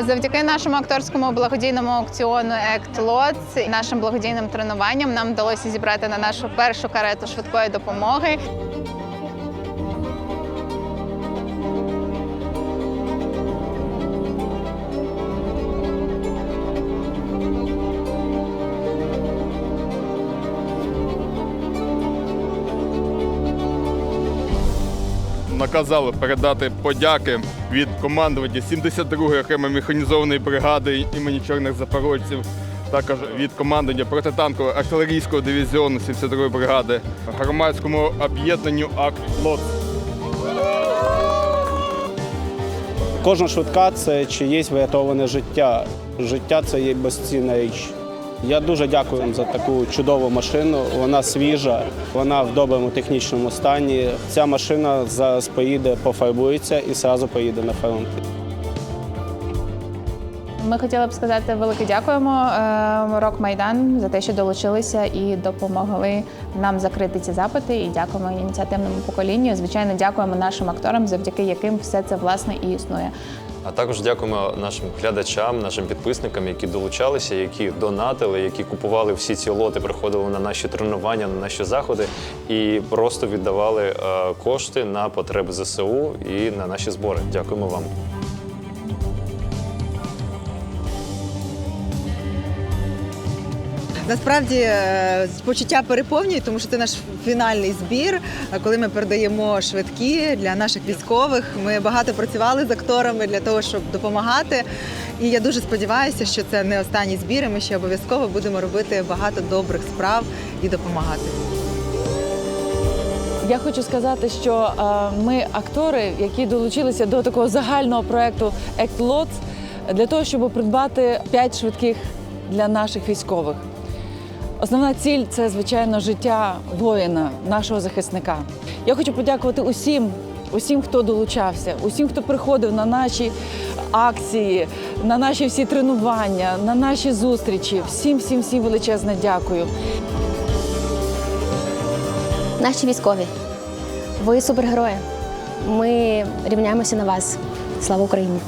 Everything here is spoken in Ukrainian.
Завдяки нашому акторському благодійному аукціону «Ект Лоц» і нашим благодійним тренуванням нам вдалося зібрати на нашу першу карету швидкої допомоги. Наказали передати подяки від командування 72-ї окремої механізованої бригади імені чорних запорожців, також від командування протитанкового артилерійського дивізіону 72-ї бригади, громадському об'єднанню Акт Лоц. Кожна швидка це чиєсь врятоване життя. Життя це є безцінна річ. Я дуже дякую вам за таку чудову машину. Вона свіжа, вона в доброму технічному стані. Ця машина зараз поїде, пофарбується і одразу поїде на фронт. Ми хотіли б сказати велике дякуємо е, Рок Майдан за те, що долучилися і допомогли нам закрити ці запити. І дякуємо ініціативному поколінню. Звичайно, дякуємо нашим акторам, завдяки яким все це власне і існує. А також дякуємо нашим глядачам, нашим підписникам, які долучалися, які донатили, які купували всі ці лоти, приходили на наші тренування, на наші заходи і просто віддавали е, кошти на потреби ЗСУ і на наші збори. Дякуємо вам. Насправді е, почуття переповнюють, тому що це наш фінальний збір. е, Коли ми передаємо швидкі для наших військових. Ми багато працювали з акторами для того, щоб допомагати. І я дуже сподіваюся, що це не останній збір. і Ми ще обов'язково будемо робити багато добрих справ і допомагати. Я хочу сказати, що е, ми актори, які долучилися до такого загального проекту «Act Lots», для того, щоб придбати 5 швидких для наших військових. Основна ціль це, звичайно, життя воїна, нашого захисника. Я хочу подякувати усім, усім, хто долучався, усім, хто приходив на наші акції, на наші всі тренування, на наші зустрічі. Всім, всім, всім величезне дякую. Наші військові, ви супергерої. Ми рівняємося на вас. Слава Україні!